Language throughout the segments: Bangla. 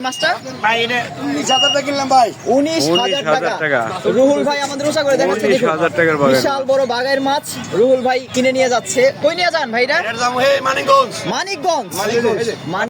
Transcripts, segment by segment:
মাছটা উনিশ হাজার টাকা কিনলাম ভাই। 19,000 টাকা। টাকা। রুহুল ভাই আমাদের উষা করে দেখাচ্ছে 19,000 টাকার বাগান। বিশাল বড় বাগায়ের মাছ রুহুল ভাই কিনে নিয়ে যাচ্ছে। কই নিয়ে যান ভাইরা এর দাম হে মানিকগঞ্জ। মানিকগঞ্জ। মানিকগঞ্জ।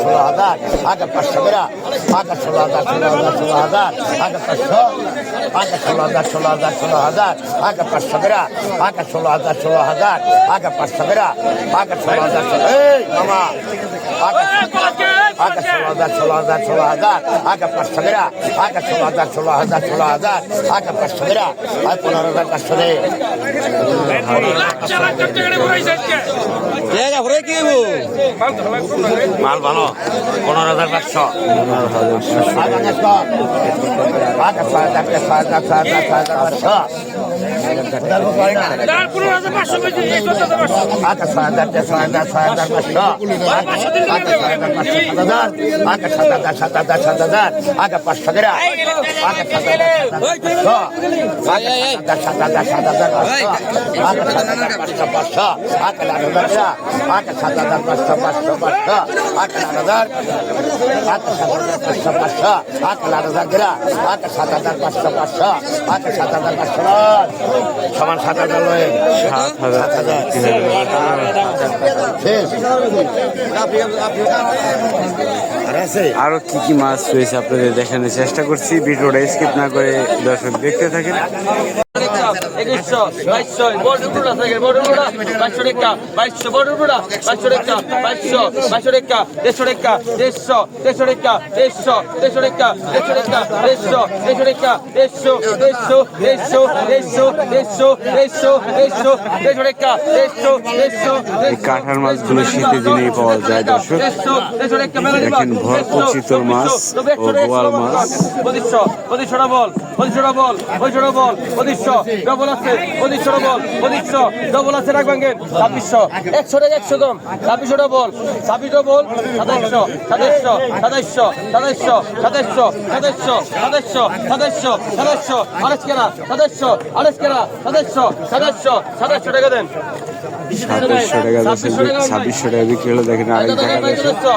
ষোলো হাজার আগে পাঁচশো গ্রা আগে ষোলো হাজার ষোলো হাজার ষোলো হাজার আগে পাঁচশো আগে ষোলো হাজার ষোলো হাজার ষোলো হাজার আগে পাঁচশো গ্রা আগে ষোলো হাজার ষোলো হাজার আগে পাঁচশো গ্রা আগে ষোলো হাজার ষোলো মামা আগে আটা ষোলো হাজার ষোলো হাজার ষোলো হাজার আটা পাঁচশো বেড়া আটা ষোলো হাজার ষোলো হাজার ষোলো হাজার আটা পাঁচশো বেড়া আর পনেরো হাজার পাঁচশো রে মাল ভালো পনেরো হাজার পাঁচশো হাজার হাজার হাজার হাজার পাঁচশো আট লাখ হাজার আট সাত হাজার পাঁচশো পাঁচশো আট সাত হাজার পাঁচশো সমান সাত হাজার নয় সাত হাজার আরও কি কি মাছ রয়েছে আপনাদের দেখানোর চেষ্টা করছি ভিডিওটা স্কিপ না করে দর্শক দেখতে থাকেন। একুশশো বাইশশো বড় বড় থাকে বড় বড় বাইশশো টাকা বাইশশো বড় বড় বাইশশো টাকা বাইশশো বাইশশো দেড়শো টাকা দেড়শো দেড়শো টাকা দেড়শো দেড়শো টাকা দেড়শো টাকা দেড়শো দেড়শো টাকা দেড়শো দেড়শো দেড়শো কাঁঠাল মাছগুলো শীতের দিনেই পাওয়া যায় দর্শক দেখেন ভরপুর চিতল মাছ ও বোয়াল মাছ বল বল বল পঁচিশশো ডবল আছে পঁচিশশোটা বল পঁচিশশো ডবল আছে রাখবেন ছাব্বিশশো একশো টাকা একশো কম ছাব্বিশশোটা বল ছাব্বিশটা বল সাতাইশশো সাতাইশশো সাতাইশশো সাতাইশশো সাতাইশশো সাতাইশশো সাতাইশশো সাতাইশশো সাতাইশশো আড়াইশ কেনা সাতাইশশো আড়াইশ কেনা সাতাইশশো সাতাইশশো সাতাইশশো টাকা দেন সাতাইশশো টাকা ছাব্বিশশো টাকা বিক্রি হলো দেখেন আরেক দেখা যাচ্ছে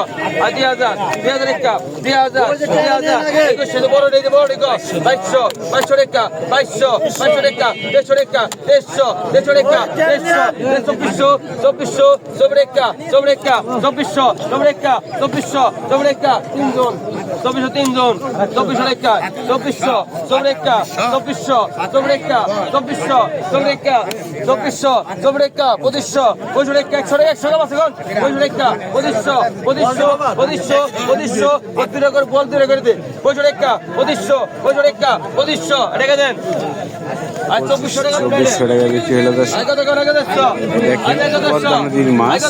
বাইশশো বাইশশো রেখা বাইশশো বাইশশো রেখা দেড়শো রেখা দেড়শো দেড়শো রেখা দেড়শো চব্বিশশো চব্বিশশো চব রেখা চব রেখা চব্বিশশো চব রেখা চব্বিশশো চব রেখা তিনজন, চব্বিশশো তিনজন চব্বিশশো রেখা চব্বিশশো চব রেখা চব্বিশশো চব রেখা চব্বিশশো চব রেখা চব্বিশশো চব রেখা পঁচিশশো পঁচিশশো রেখা একশো একশো আছে কোন পঁচিশশো রেখা পঁচিশশো পঁচিশশো পঁচিশশো পঁচিশশো বল দূরে করে দে। পঁচিশশো রেখা পঁচিশশো পঁচিশশো রেখা পঁচিশশো রেখে দেন? চব্বিশশো টাকা বিক্রি হলো। দেখেন মাছ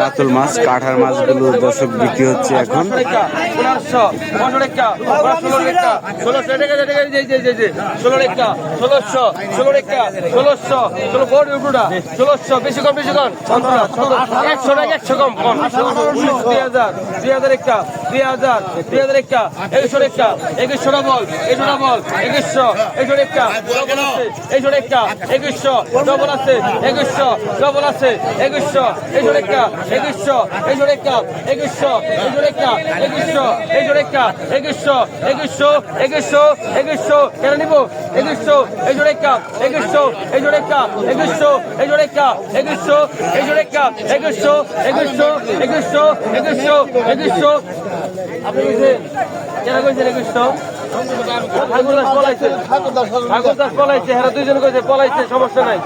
কাতল মাছ কাঠার মাছগুলো দর্শক বিক্রি হচ্ছে এখন। ষোলোশো বেশি কম বেশি কম একশো টাকা একশো কম কম দুই হাজার দুই হাজার একটা দুই হাজার একটা একুশশো একটা একুশশো বল একুশটা বল একুশশো একটা ডবল আছে একশো একটা, একুশশো ডবল আছে, একুশশো ডবল আছে, একুশশো একশো একটা, একুশশো একশো একটা এই একশো একটা, একুশশো একশো একটা, একুশশো একুশশো একুশশো একুশশো, কেন নিব? একুশশো একশো একটা, একুশশো একশো একটা এই একশো একটা, একুশশো একশো একটা, একুশশো একুশশো একুশশো একুশশো একুশশো। আপনি কেন কইছেন একুশশো? ঠাকুর দাস পলাইছে হেরা দুইজন কইছে পলাইছে সমস্যা নাই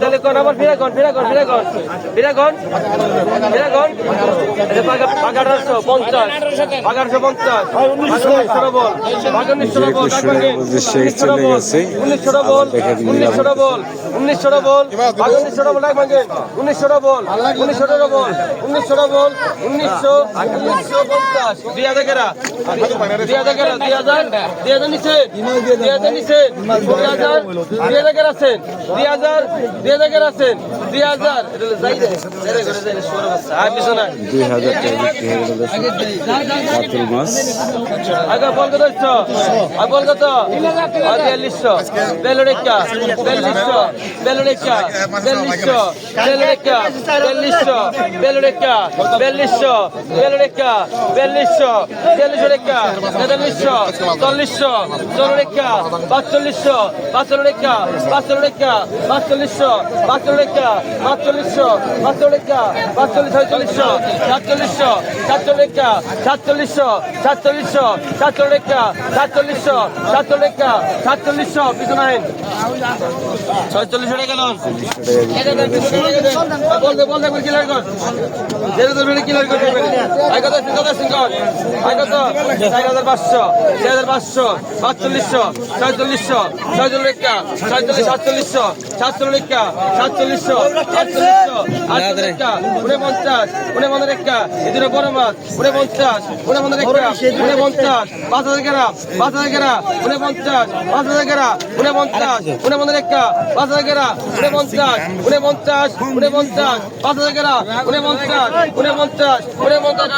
তাহলে কোন আবার ফিরে কোন ফিরে কোন ফিরে কোন ফিরে কোন ফিরে কোন আঠারোশো পঞ্চাশ। আঠারোশো পঞ্চাশ উনিশশো বল উনিশশো বল উনিশশো বল উনিশশো বল উনিশশো বল উনিশশো বল ডাক ভাঙে উনিশশো বল উনিশশো বল উনিশশো বল উনিশশো উনিশশো পঞ্চাশ দুই হাজার দুই হাজার দুই হাজার দুই হাজার নিচে। দুই হাজার নিচে। দুই হাজার দুই হাজার আছেন। দুই হাজার, দুই আছেন। দুই হাজার টাকা বিক্রি হয়ে গেল কাতল মাছ আগে বল কত আর বল কত বিয়াল্লিশশো বেলুড়েকা বিয়াল্লিশশো বেলুড়েকা বিয়াল্লিশশো বেলুড়েকা বিয়াল্লিশশো বেলুড়েকা বিয়াল্লিশশো বেলুড়েকা বিয়াল্লিশশো বিয়াল্লিশশো রেখা তেতাল্লিশশো চল্লিশশো চল্লিশা পাঁচচল্লিশশো পাঁচচল্লিশা পাঁচচল্লিশা পাঁচচল্লিশশো পাঁচচল্লিশা পাঁচচল্লিশশো পাঁচচল্লিশা পাঁচচল্লিশ ছয়চল্লিশশো সাতচল্লিশশো সাতচল্লিশা সাতচল্লিশশো সাতচল্লিশশো সাতচল্লিশা সাতচল্লিশশো সাতচল্লিশা সাতচল্লিশশো পিছনে আইন ছয়চল্লিশশো হাজার চার হাজার পাঁচশো পাঁচচল্লিশশো ছয়চল্লিশশো, ছয়চল্লিশা ছয়চল্লিশ, সাতচল্লিশশো একটা পাঁচ হাজার গেরা পাঁচ হাজার গেরা পাঁচ হাজার গেরা উনে পনেরো একটা পাঁচ হাজার গেরা উনে পঞ্চাশ উনে পঞ্চাশ উনে পঞ্চাশ পাঁচ হাজার গেরা উনে পঞ্চাশ উনে পঞ্চাশ উনে পঞ্চাশ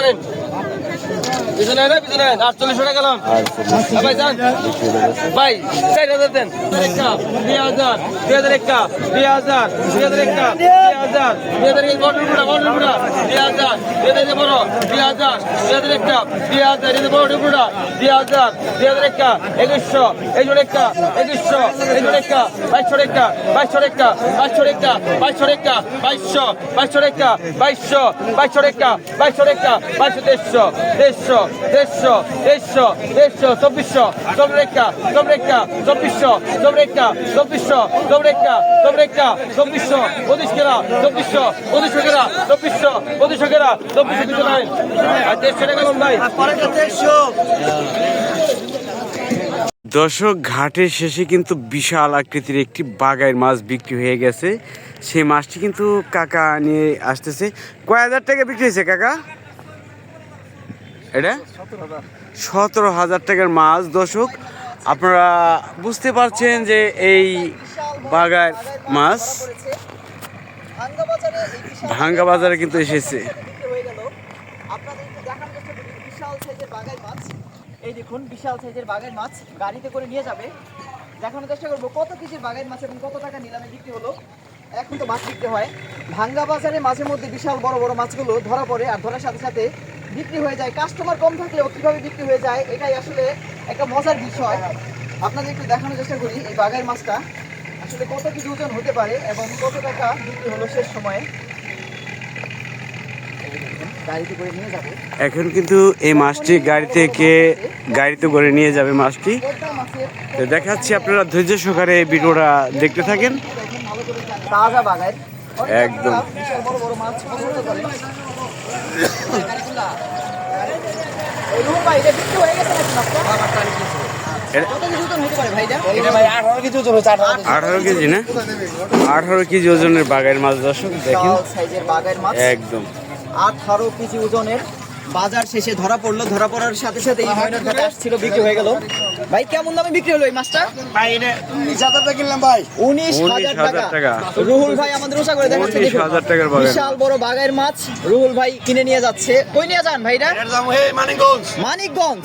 পিছনে রে, পিছনে। আটচল্লিশশো টাকা গেলাম। ভাই যান। ভাই চার হাজার দেন। দুই হাজার দুই হাজার একটা দুই হাজার দুই হাজার একটা দুই হাজার দুই হাজার বটল গুড়া বটল গুড়া দুই হাজার দুই হাজার বড় দুই হাজার দুই হাজার একটা দুই হাজার এই বড় গুড়া দুই হাজার দুই হাজার একটা একুশশো এই জোর একটা একুশশো এই জোর একটা বাইশশো একটা বাইশশো একটা বাইশশো একটা বাইশশো একটা বাইশশো বাইশশো একটা বাইশশো বাইশশো একটা বাইশশো একটা বাইশশো দেড়শো দেড়শো দেড়শো দেড়শো দেড়শো, চব্বিশশো চব্রেকা চব্রেকা চব্বিশশো চব্রেকা চব্বিশশো চব্রেকা চব্রেকা চব্বিশশো, পঁচিশ কেরা, চব্বিশশো পঁচিশশো কেরা, চব্বিশশো পঁচিশশো কেরা, চব্বিশশো কিছু নাই। দেড়শো দর্শক ঘাটের শেষে কিন্তু বিশাল আকৃতির একটি বাগাইয়ের মাছ বিক্রি হয়ে গেছে। সেই মাছটি কিন্তু কাকা নিয়ে আসতেছে। কয় হাজার টাকা বিক্রি হয়েছে, কাকা? এটা? সতেরো হাজার টাকার মাছ। দর্শক, আপনারা বুঝতে পারছেন যে এই বাগার মাছ ভাঙ্গা বাজারে কিন্তু এসেছে। এই দেখুন, বিশাল সাইজের বাগাই মাছ। গাড়িতে করে নিয়ে যাবে। দেখানোর চেষ্টা করব, কত কেজির বাগাই মাছ এবং কত টাকা নিলামে বিক্রি হলো। এখন তো মাছ বিক্রি হয়। ভাঙ্গা বাজারে মাঝে মধ্যে বিশাল বড় বড় মাছগুলো ধরা পড়ে, আর ধরার সাথে সাথে বিক্রি হয়ে যায় কাস্টমার কম থাকলেও কীভাবে বিক্রি হয়ে যায় এটাই আসলে একটা মজার বিষয়। আপনাদের একটু দেখানোর চেষ্টা করি এই বাগাই মাছটা। আসলে কত কিছু ওজন হতে পারে এবং কত টাকা বিক্রি হলো শেষ সময়ে? এখন কিন্তু এই মাছটি গাড়ি থেকে গাড়িতে করে নিয়ে যাবে মাছটি। তো দেখাচ্ছি আপনারা ধৈর্য সহকারে এই ভিডিওটা দেখতে থাকেন। একদম। আঠারো কেজি না? আঠারো কেজি ওজনের বাগাইয়ের মাছ দর্শক দেখেন। একদম। আঠারো কেজি ওজনের বাজার শেষে ধরা পড়ল। ধরা পড়ার সাথে সাথে এই ময়নার ঘাটে আসছিল বিক্রি হয়ে গেল। ভাই কেমন দামে বিক্রি হলো এই মাছটা? ভাই উনিশ হাজার টাকা কিনলাম ভাই। 19000 টাকা। রুহুল ভাই আমাদের উষা করে দেখাচ্ছে উনিশ দেখুন। হাজার টাকার বাগান। বিশাল বড় বাগায়ের মাছ রুহুল ভাই কিনে নিয়ে যাচ্ছে। কই নিয়ে যান ভাইটা মানিকগঞ্জ। মানিকগঞ্জ।